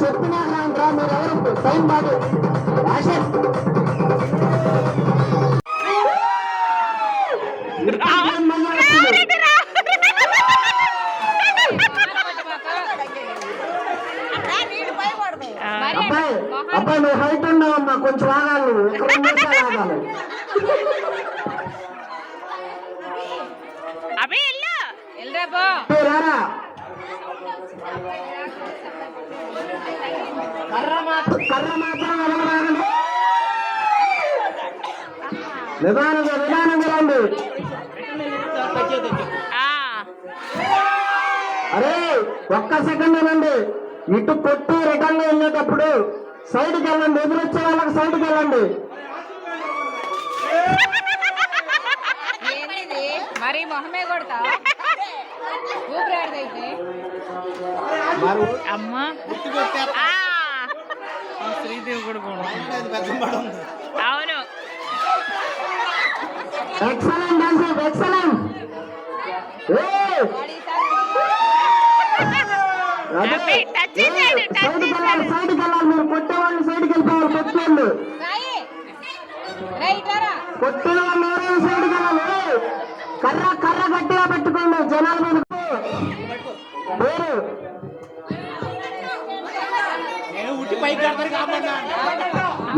చెప్పినా రా మీరు ఎవరు టైం బాగు రాషన్ అబ్బాయి అబ్బాయి నువ్వు హైట్ ఉన్నావమ్మా కొంచెం ఆగాలి నువ్వు ఒక రెండు నిమిషాలు ఆగాలి అభి ఇల్లు వెళ్ళరా పో ఏ రారా నిదానంగా నిదానంగా రండి. ఆ, అరే ఒక్క సెకండ్ రండి ఇటు కొట్టి రిటర్న్ వెళ్ళేటప్పుడు సైడ్కి వెళ్ళండి. ఎదురొచ్చే వాళ్ళకి సైడ్కి వెళ్ళండి. మరి మొహమే ఊపిరాడదైతే. అమ్మా. ఆ, అవును. కొట్టిన వాళ్ళు సైడ్కి వెళ్ళాలి కర్ర కర్ర గట్టిగా పెట్టుకోండి జనాల మీద పేరు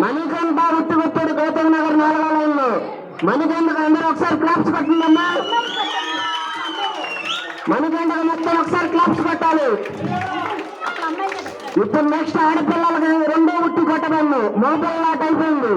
మణికంఠ కొట్టాడు గౌతమ్ నగర్ నాలుగో లైన్లో మణికంఠకు అందరూ ఒకసారి క్లాప్స్ కొట్టిందమ్మా మణికంఠకు మొత్తం ఒకసారి క్లాప్స్ కొట్టాలి. ఇప్పుడు నెక్స్ట్ ఆడపిల్లలకి రెండో గుర్తు కొట్టబడి మోపిల్లాట అయిపోయింది.